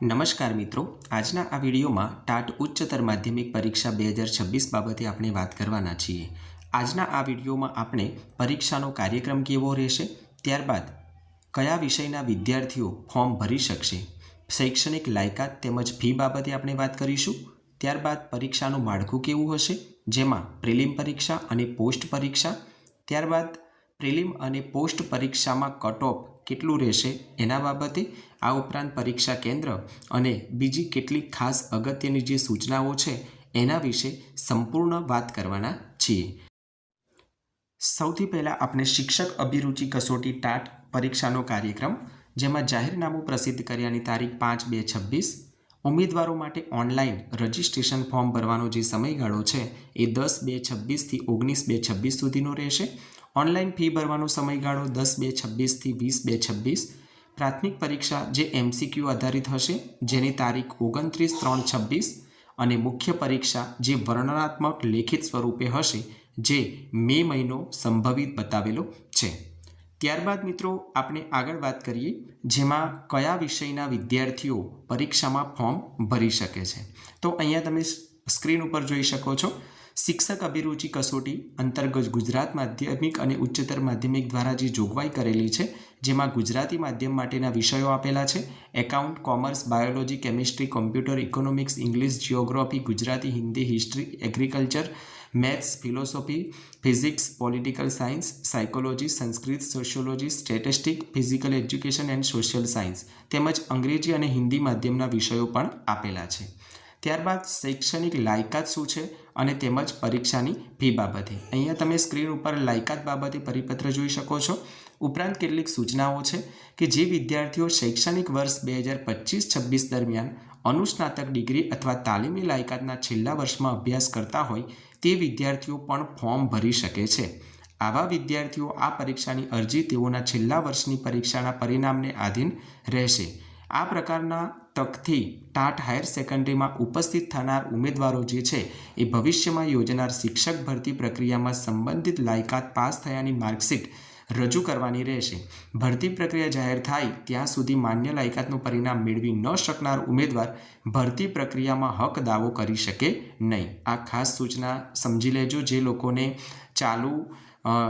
નમસ્કાર મિત્રો. આજના આ વિડીયોમાં ટાટ ઉચ્ચતર માધ્યમિક પરીક્ષા બે હજાર છવ્વીસ બાબતે આપણે વાત કરવાના છીએ. આજના આ વિડીયોમાં આપણે પરીક્ષાનો કાર્યક્રમ કેવો રહેશે, ત્યારબાદ કયા વિષયના વિદ્યાર્થીઓ ફોર્મ ભરી શકશે, શૈક્ષણિક લાયકાત તેમજ ફી બાબતે આપણે વાત કરીશું, ત્યારબાદ પરીક્ષાનું માળખું કેવું હશે, જેમાં પ્રિલિમ પરીક્ષા અને પોસ્ટ પરીક્ષા, ત્યારબાદ પ્રિલિમ અને પોસ્ટ પરીક્ષામાં કટ ઓફ કેટલું રહેશે એના બાબતે આ ઉપરાંત પરીક્ષા કેન્દ્ર અને બીજી કેટલીક ખાસ અગત્યની જે સૂચનાઓ છે એના વિશે સંપૂર્ણ વાત કરવાના છીએ. સૌથી પહેલાં આપણે શિક્ષક અભિરુચિ કસોટી ટાટ પરીક્ષાનો કાર્યક્રમ, જેમાં જાહેરનામું પ્રસિદ્ધ કર્યાની તારીખ પાંચ બે છવ્વીસ, ઉમેદવારો માટે ઓનલાઈન રજિસ્ટ્રેશન ફોર્મ ભરવાનો જે સમયગાળો છે એ દસ બે છવ્વીસથી ઓગણીસ બે છવ્વીસ સુધીનો રહેશે ઓનલાઈન ફી ભરવાનો સમયગાળો દસ બે છવ્વીસથી વીસ બે છવ્વીસ. પ્રાથમિક પરીક્ષા જે એમસીક્યુ આધારિત હશે, જેની તારીખ ઓગણત્રીસ ત્રણ છવ્વીસ. અને મુખ્ય પરીક્ષા જે વર્ણનાત્મક લેખિત સ્વરૂપે હશે, જે મે મહિનો સંભવિત બતાવેલો છે. ત્યારબાદ મિત્રો, આપણે આગળ વાત કરીએ, જેમાં કયા વિષયના વિદ્યાર્થીઓ પરીક્ષામાં ફોર્મ ભરી શકે છે. તો અહીંયા તમે સ્ક્રીન ઉપર જોઈ શકો છો. શિક્ષક અભિરુચિ કસોટી, અંતર્ગત ગુજરાત માધ્યમિક અને ઉચ્ચતર માધ્યમિક દ્વારા જે જોગવાઈ કરેલી છે, જેમાં ગુજરાતી માધ્યમ માટેના વિષયો આપેલા છે, account, commerce, biology, chemistry, computer economics, English geography Gujarati, Hindi, history, agriculture, maths, philosophy, physics, political science, psychology, Sanskrit, sociology, statistic, physical education and social science તેમજ અંગ્રેજી અને હિન્દી માધ્યમના વિષયો પણ આપેલા છે. ત્યારબાદ શૈક્ષણિક લાયકાત શું છે? અને તેમજ પરીક્ષાની ફી બાબતે. અહીંયા તમે સ્ક્રીન ઉપર લાયકાત બાબતે પરિપત્ર જોઈ શકો છો. ઉપરાંત કેટલીક સૂચનાઓ છે કે જે વિદ્યાર્થીઓ શૈક્ષણિક વર્ષ બે હજાર પચીસ છવ્વીસ દરમિયાન અનુસ્નાતક ડિગ્રી અથવા તાલીમી લાયકાતના છેલ્લા વર્ષમાં અભ્યાસ કરતા હોય તે વિદ્યાર્થીઓ પણ ફોર્મ ભરી શકે છે. આવા વિદ્યાર્થીઓ આ પરીક્ષાની અરજી તેઓના છેલ્લા વર્ષની પરીક્ષાના પરિણામને આધીન રહેશે. આ પ્રકારના તકથી ટાટ હાયર સેકન્ડરીમાં ઉપસ્થિત થનાર ઉમેદવારો જે છે, એ ભવિષ્યમાં યોજનાર શિક્ષક ભરતી પ્રક્રિયામાં સંબંધિત લાયકાત પાસ થયાની માર્કશીટ રજૂ કરવાની રહેશે. ભરતી પ્રક્રિયા જાહેર થાય ત્યાં સુધી માન્ય લાયકાતનું પરિણામ મેળવી ન શકનાર ઉમેદવાર ભરતી પ્રક્રિયામાં હક દાવો કરી શકે નહીં. આ ખાસ સૂચના સમજી લેજો જે લોકોને ચાલુ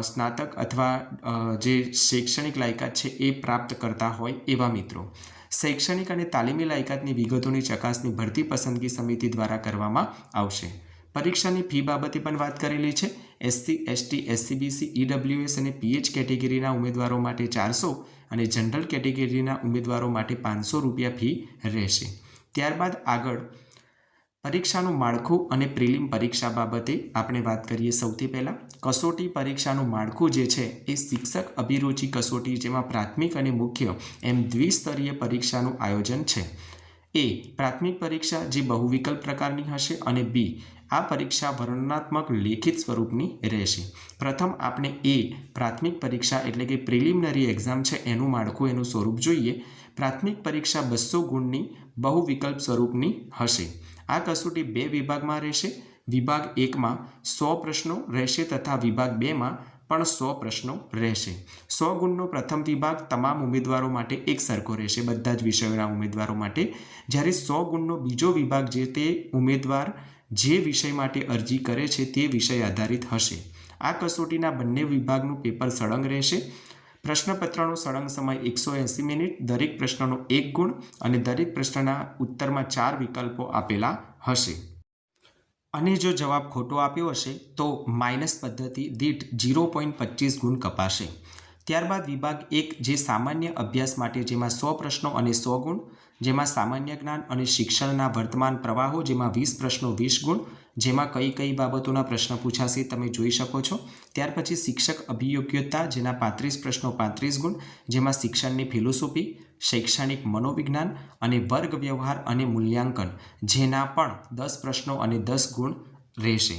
સ્નાતક અથવા જે શૈક્ષણિક લાયકાત છે એ પ્રાપ્ત કરતા હોય એવા મિત્રો. શૈક્ષણિક અને તાલીમી લાયકાતની વિગતોની ચકાસણી ભરતી પસંદગી સમિતિ દ્વારા કરવામાં આવશે. પરીક્ષાની ફી બાબતે પણ વાત કરેલી છે. એસસી, એસટી, એસસીબીસી, ઈડબ્લ્યુએસ અને પીએચ કેટેગરીના ઉમેદવારો માટે ચારસો અને જનરલ કેટેગરીના ઉમેદવારો માટે પાંચસો રૂપિયા ફી રહેશે. ત્યારબાદ આગળ પરીક્ષાનું માળખું અને પ્રિલિમ પરીક્ષા બાબતે આપણે વાત કરીએ સૌથી પહેલાં. કસોટી પરીક્ષાનું માળખું જે છે એ શિક્ષક અભિરુચિ કસોટી જેમાં પ્રાથમિક અને મુખ્ય એમ દ્વિસ્તરીય પરીક્ષાનું આયોજન છે. એ પ્રાથમિક પરીક્ષા જે બહુવિકલ્પ પ્રકારની હશે અને બી આ પરીક્ષા વર્ણનાત્મક લેખિત સ્વરૂપની રહેશે. પ્રથમ આપણે એ પ્રાથમિક પરીક્ષા એટલે કે પ્રિલિમિનરી એક્ઝામ છે એનું માળખું, એનું સ્વરૂપ જોઈએ. પ્રાથમિક પરીક્ષા બસો ગુણની બહુવિકલ્પ સ્વરૂપની હશે. આ કસોટી બે વિભાગમાં રહેશે. વિભાગ એકમાં સો પ્રશ્નો રહેશે તથા વિભાગ બેમાં પણ સો પ્રશ્નો રહેશે. સો ગુણનો પ્રથમ વિભાગ તમામ ઉમેદવારો માટે એક સરખો રહેશે. બધા જ વિષયોના ઉમેદવારો માટે. જ્યારે સો ગુણનો બીજો વિભાગ જે તે ઉમેદવાર જે વિષય માટે અરજી કરે છે તે વિષય આધારિત હશે. આ કસોટીના બંને વિભાગનું પેપર સળંગ રહેશે. પ્રશ્નપત્રનો સળંગ સમય એકસો એંસી મિનિટ, દરેક પ્રશ્નનો એક ગુણ અને દરેક પ્રશ્નના ઉત્તરમાં ચાર વિકલ્પો આપેલા હશે. અને જો જવાબ ખોટો આપ્યો હશે, તો માઇનસ પદ્ધતિ દીઠ ઝીરો પોઈન્ટ પચીસ ગુણ કપાશે. ત્યારબાદ વિભાગ એક જે સામાન્ય અભ્યાસ માટે જેમાં સો પ્રશ્નો અને સો ગુણ, જેમાં સામાન્ય જ્ઞાન અને શિક્ષણના વર્તમાન પ્રવાહો જેમાં વીસ પ્રશ્નો, વીસ ગુણ જેમાં કઈ કઈ બાબતોના પ્રશ્ન પૂછાશે તમે જોઈ શકો છો. ત્યાર પછી શિક્ષક અભિયોગ્યતા, જેના પાંત્રીસ પ્રશ્નો પાંત્રીસ ગુણ, જેમાં શિક્ષણની ફિલોસોફી, શૈક્ષણિક મનોવિજ્ઞાન અને વર્ગ વ્યવહાર અને મૂલ્યાંકન, જેના પણ દસ પ્રશ્નો અને દસ ગુણ રહેશે.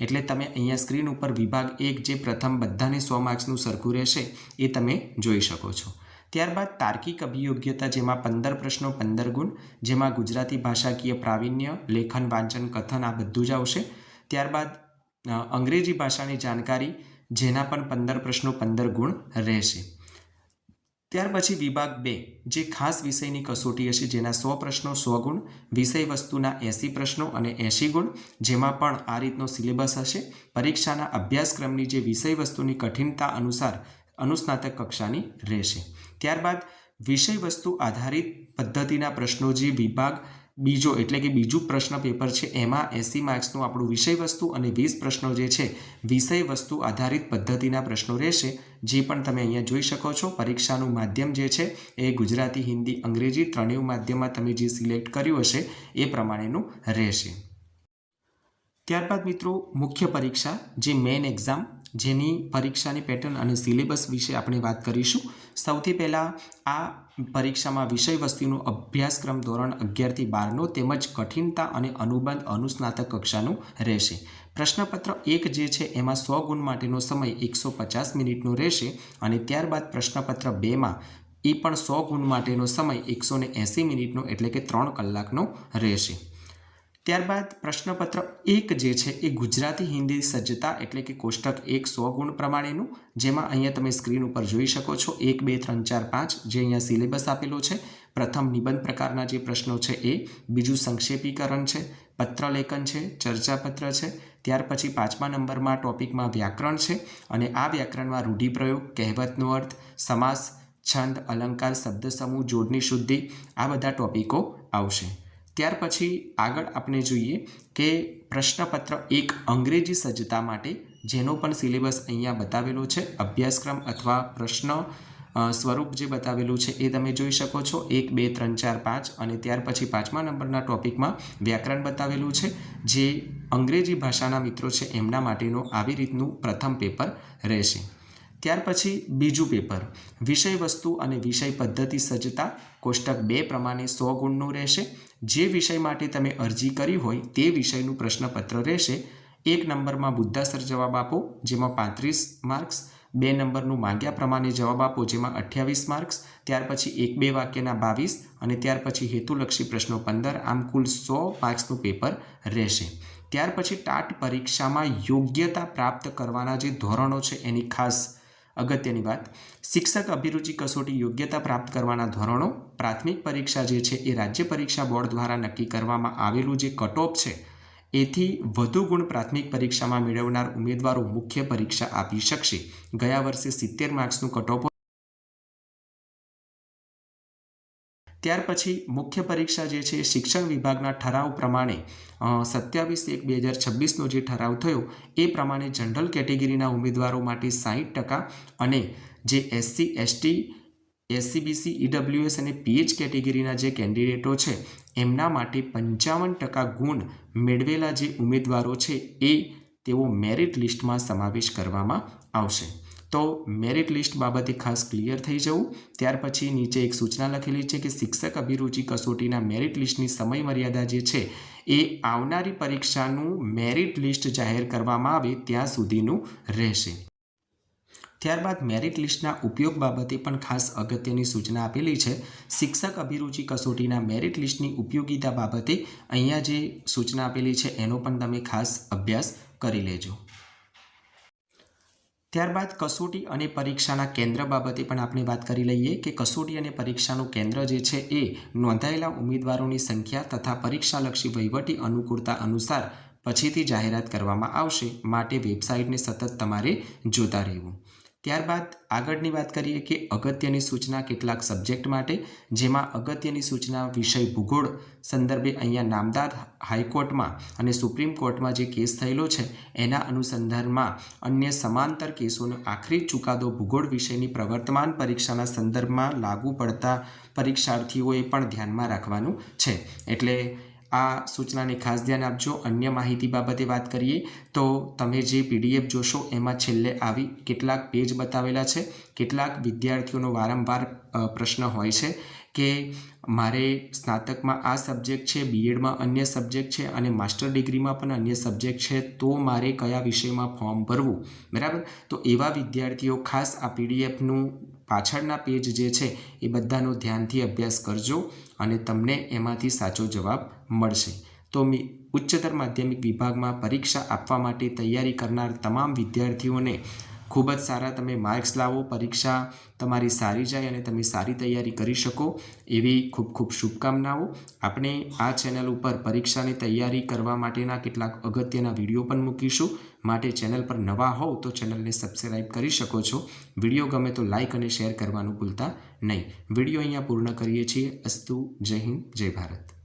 એટલે તમે અહીંયા સ્ક્રીન ઉપર વિભાગ એક જે પ્રથમ બધાને સો માર્ક્સનું સરખું રહેશે એ તમે જોઈ શકો છો. ત્યારબાદ તાર્કિક અભિયોગ્યતા જેમાં પંદર પ્રશ્નો, પંદર ગુણ, જેમાં ગુજરાતી ભાષાકીય પ્રાવીણ્ય, લેખન, વાંચન, કથન આ બધું જ આવશે. ત્યારબાદ અંગ્રેજી ભાષાની જાણકારી, જેના પણ પંદર પ્રશ્નો, પંદર ગુણ રહેશે. ત્યાર પછી વિભાગ બે, જે ખાસ વિષયની કસોટી હશે, જેના સો પ્રશ્નો, સો ગુણ, વિષય વસ્તુના એંસી પ્રશ્નો અને એંશી ગુણ, જેમાં પણ આ રીતનો સિલેબસ હશે. પરીક્ષાના અભ્યાસક્રમની જે વિષય વસ્તુની કઠિનતા અનુસાર અનુસ્નાતક કક્ષાની રહેશે. ત્યારબાદ વિષય વસ્તુ આધારિત પદ્ધતિના પ્રશ્નો જે વિભાગ બીજો એટલે કે બીજું પ્રશ્ન પેપર છે, એમાં એંસી માર્ક્સનું આપણું વિષય વસ્તુ અને વીસ પ્રશ્નો જે છે વિષય વસ્તુ આધારિત પદ્ધતિના પ્રશ્નો રહેશે, જે પણ તમે અહીંયા જોઈ શકો છો. પરીક્ષાનું માધ્યમ જે છે, એ ગુજરાતી, હિન્દી, અંગ્રેજી ત્રણેય માધ્યમમાં તમે જે સિલેક્ટ કર્યું હશે, એ પ્રમાણેનું રહેશે. ત્યારબાદ મિત્રો, મુખ્ય પરીક્ષા, જે મેઇન એક્ઝામ જેની પરીક્ષાની પેટર્ન અને સિલેબસ વિશે આપણે વાત કરીશું. સૌથી પહેલાં આ પરીક્ષામાં વિષય વસ્તુનો અભ્યાસક્રમ ધોરણ અગિયારથી બારનો તેમજ કઠિનતા અને અનુબંધ અનુસ્નાતક કક્ષાનું રહેશે. પ્રશ્નપત્ર એક જે છે એમાં સો ગુણ માટેનો સમય એકસો પચાસ મિનિટનો રહેશે અને ત્યારબાદ પ્રશ્નપત્ર બેમાં એ પણ સો ગુણ માટેનો સમય એકસો ને એંસી મિનિટનો એટલે કે ત્રણ કલાકનો રહેશે. ત્યારબાદ પ્રશ્નપત્ર એક જે છે એ ગુજરાતી હિન્દી સજ્જતા એટલે કે કોષ્ટક એક સો ગુણ પ્રમાણેનું, જેમાં અહીંયા તમે સ્ક્રીન ઉપર જોઈ શકો છો, એક, બે, ત્રણ, ચાર, પાંચ, જે અહીંયા સિલેબસ આપેલો છે. પ્રથમ નિબંધ પ્રકારના જે પ્રશ્નો છે એ, બીજું સંક્ષેપીકરણ છે, પત્રલેખન છે, ચર્ચાપત્ર છે, ત્યાર પછી પાંચમા નંબરમાં ટોપિકમાં વ્યાકરણ છે, અને આ વ્યાકરણમાં રૂઢિપ્રયોગ, કહેવતનો અર્થ, સમાસ, છંદ, અલંકાર શબ્દ સમૂહ જોડની શુદ્ધિ, આ બધા ટોપિકો આવશે. ત્યાર પછી આગળ આપણે જોઈએ કે પ્રશ્નપત્ર એક અંગ્રેજી સજ્જતા માટે જેનો પણ સિલેબસ અહીંયા બતાવેલો છે, અભ્યાસક્રમ અથવા પ્રશ્ન સ્વરૂપ જે બતાવેલું છે એ તમે જોઈ શકો છો. એક, બે, ત્રણ, ચાર, પાંચ અને ત્યાર પછી પાંચમા નંબરના ટોપિકમાં વ્યાકરણ બતાવેલું છે. જે અંગ્રેજી ભાષાના મિત્રો છે એમના માટેનું આવી રીતનું પ્રથમ પેપર રહેશે. ત્યાર પછી બીજું પેપર. વિષય વસ્તુ અને વિષય પદ્ધતિ સજ્જતા કોષ્ટક બે પ્રમાણે સો ગુણનું રહેશે. જે વિષય માટે તમે અરજી કરી હોય તે વિષયનું પ્રશ્નપત્ર રહેશે. એક નંબરમાં બુદ્ધાસર જવાબ આપો, જેમાં પાંત્રીસ માર્ક્સ. બે નંબરનું માંગ્યા પ્રમાણે જવાબ આપો, જેમાં અઠ્યાવીસ માર્ક્સ. ત્યાર પછી એક બે વાક્યના બાવીસ અને ત્યાર પછી હેતુલક્ષી પ્રશ્નો પંદર. આમ કુલ સો માર્ક્સનું પેપર રહેશે. ત્યાર પછી ટાટ પરીક્ષામાં યોગ્યતા પ્રાપ્ત કરવાના જે ધોરણો છે એની ખાસ અગત્યની વાત. શિક્ષક અભિરુચિ કસોટી યોગ્યતા પ્રાપ્ત કરવાના ધોરણો, પ્રાથમિક પરીક્ષા જે છે એ રાજ્ય પરીક્ષા બોર્ડ દ્વારા નક્કી કરવામાં આવેલું જે કટઓફ છે, એથી વધુ ગુણ પ્રાથમિક પરીક્ષામાં મેળવનાર ઉમેદવારો મુખ્ય પરીક્ષા આપી શકશે. ગયા વર્ષે સિત્તેર માર્ક્સનું કટઓફ ત્યાર પછી મુખ્ય પરીક્ષા જે છે શિક્ષણ વિભાગના ઠરાવ પ્રમાણે સત્યાવીસ એક બે હજાર છવ્વીસનો જે ઠરાવ થયો, એ પ્રમાણે જનરલ કેટેગરીના ઉમેદવારો માટે સાહીઠ ટકા અને જે એસસી, એસટી, એસસીબીસી, ઈડબ્લ્યુએસ અને પીએચ કેટેગરીના જે કેન્ડિડેટો છે, એમના માટે પંચાવન ટકા ગુણ મેળવેલા જે ઉમેદવારો છે એ તેઓ મેરિટ લિસ્ટમાં સમાવેશ કરવામાં આવશે. તો મેરિટ લિસ્ટ બાબતે ખાસ ક્લિયર થઈ જવું. ત્યાર પછી નીચે એક સૂચના લખેલી છે કે શિક્ષક અભિરુચિ કસોટીના મેરિટ લિસ્ટની સમય મર્યાદા જે છે, એ આવનારી પરીક્ષાનું મેરિટ લિસ્ટ જાહેર કરવામાં આવે ત્યાં સુધીનું રહેશે. ત્યારબાદ મેરિટ લિસ્ટના ઉપયોગ બાબતે પણ ખાસ અગત્યની સૂચના આપેલી છે. શિક્ષક અભિરુચિ કસોટીના મેરિટ લિસ્ટની ઉપયોગિતા બાબતે અહીંયા જે સૂચના આપેલી છે, એનો પણ તમે ખાસ અભ્યાસ કરી લેજો. ત્યારબાદ કસોટી અને પરીક્ષાના કેન્દ્ર બાબતે પણ આપણે વાત કરી લઈએ કે કસોટી અને પરીક્ષાનું કેન્દ્ર જે છે એ નોંધાયેલા ઉમેદવારોની સંખ્યા તથા પરીક્ષાલક્ષી વહીવટી અનુકૂળતા અનુસાર પછીથી જાહેરાત કરવામાં આવશે. માટે વેબસાઇટને સતત તમારે જોતા રહેવું. ત્યારબાદ આગળની વાત કરીએ કે અગત્યની સૂચના કેટલાક સબ્જેક્ટ માટે, જેમાં અગત્યની સૂચના વિષય ભૂગોળ સંદર્ભે અહીંયા નામદાર હાઈકોર્ટમાં અને સુપ્રીમ કોર્ટમાં જે કેસ થયેલો છે, એના અનુસંધાનમાં અન્ય સમાંતર કેસોનો આખરી ચુકાદો ભૂગોળ વિષયની પ્રવર્તમાન પરીક્ષાના સંદર્ભમાં લાગુ પડતા પરીક્ષાર્થીઓએ પણ ધ્યાનમાં રાખવાનું છે. એટલે આ સૂચનાને ખાસ ધ્યાન આપજો. અન્ય માહિતી બાબતે વાત કરીએ તો તમે જે પીડીએફ જોશો, એમાં છેલ્લે આવી કેટલાક પેજ બતાવેલા છે. કેટલાક વિદ્યાર્થીઓનો વારંવાર પ્રશ્ન હોય છે કે મારે સ્નાતકમાં આ સબ્જેક્ટ છે, બીએડમાં અન્ય સબ્જેક્ટ છે અને માસ્ટર ડિગ્રીમાં પણ અન્ય સબ્જેક્ટ છે, તો મારે કયા વિષયમાં ફોર્મ ભરવું? બરાબર? તો એવા વિદ્યાર્થીઓ ખાસ આ પીડીએફનું પાછળના પેજ જે છે એ બધાનો ધ્યાનથી અભ્યાસ કરજો અને તમને એમાંથી સાચો જવાબ મળશે. તો ઉચ્ચતર માધ્યમિક વિભાગમાં પરીક્ષા આપવા માટે તૈયારી કરનાર તમામ વિદ્યાર્થીઓને ખૂબ જ સારા તમે માર્ક્સ લાવો, પરીક્ષા તમારી સારી જાય અને તમે સારી તૈયારી કરી શકો એવી ખૂબ ખૂબ શુભકામનાઓ. આપણે આ ચેનલ ઉપર પરીક્ષાની તૈયારી કરવા માટેના કેટલાક અગત્યના વીડિયો પણ મૂકીશું. માટે ચેનલ પર નવા હોવ તો ચેનલને સબસ્ક્રાઈબ કરી શકો છો. વીડિયો ગમે તો લાઇક અને શેર કરવાનું ભૂલતા નહીં. વીડિયો અહીંયા પૂર્ણ કરીએ છીએ. અસ્તુ, જય હિન્દ, જય ભારત.